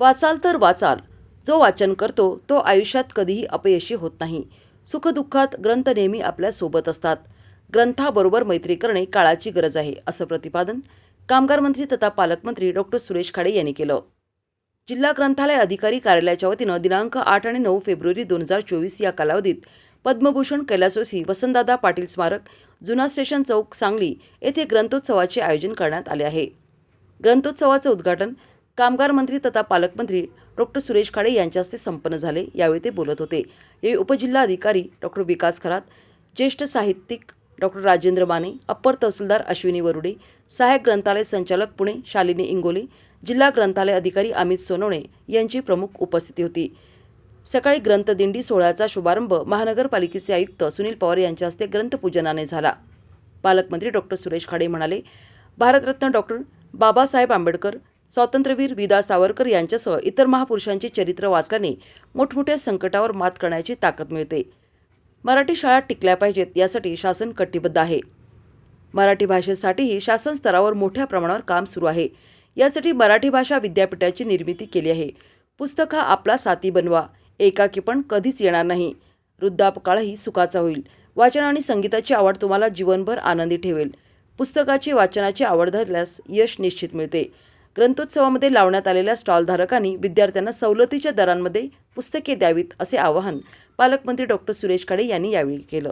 वाचाल तर वाचाल. जो वाचन करतो तो आयुष्यात कधीही अपयशी होत नाही. सुखदुःखात ग्रंथ नेहमी आपल्यासोबत असतात. ग्रंथाबरोबर मैत्री करणे काळाची गरज आहे असं प्रतिपादन कामगार मंत्री तथा पालकमंत्री डॉक्टर सुरेश खाडे यांनी केलं. जिल्हा ग्रंथालय अधिकारी कार्यालयाच्या वतीनं दिनांक आठ आणि नऊ फेब्रुवारी दोन हजार चोवीस या कालावधीत पद्मभूषण कैलासवासी वसंतदादा पाटील स्मारक जुना स्टेशन चौक सांगली येथे ग्रंथोत्सवाचे आयोजन करण्यात आले आहे. ग्रंथोत्सवाचं उद्घाटन कामगार मंत्री तथा पालकमंत्री डॉक्टर सुरेश खाडे यांच्या हस्ते संपन्न झाले. यावेळी ते बोलत होते. यावेळी उपजिल्हाधिकारी डॉक्टर विकास खरात ज्येष्ठ साहित्यिक डॉक्टर राजेंद्र माने अप्पर तहसीलदार अश्विनी वरुडे सहाय्यक ग्रंथालय संचालक पुणे शालिनी इंगोले जिल्हा ग्रंथालय अधिकारी अमित सोनवणे यांची प्रमुख उपस्थिती होती. सकाळी ग्रंथदिंडी सोहळ्याचा शुभारंभ महानगरपालिकेचे आयुक्त सुनील पवार यांच्या हस्ते ग्रंथपूजनाने झाला. पालकमंत्री डॉक्टर सुरेश खाडे म्हणाले भारतरत्न डॉक्टर बाबासाहेब आंबेडकर स्वातंत्र्यवीर विदा सावरकर यांच्यासह इतर महापुरुषांचे चरित्र वाचल्याने मोठमोठ्या संकटावर मात करण्याची ताकद मिळते. मराठी शाळा टिकल्या पाहिजेत यासाठी शासन कटिबद्ध आहे. मराठी भाषेसाठीही शासन स्तरावर मोठ्या प्रमाणावर काम सुरू आहे. यासाठी मराठी भाषा विद्यापीठाची निर्मिती केली आहे. पुस्तक हा आपला साथी बनवा एकाकी पण कधीच येणार नाही. वृद्धापकाळही सुखाचा होईल. वाचन आणि संगीताची आवड तुम्हाला जीवनभर आनंदी ठेवेल. पुस्तकाची वाचनाची आवड धरल्यास यश निश्चित मिळते. ग्रंथोत्सवामध्ये लावण्यात आलेल्या स्टॉलधारकांनी विद्यार्थ्यांना सवलतीच्या दरांमध्ये पुस्तके द्यावीत असे आवाहन पालकमंत्री डॉक्टर सुरेश खाडे यांनी यावेळी केलं.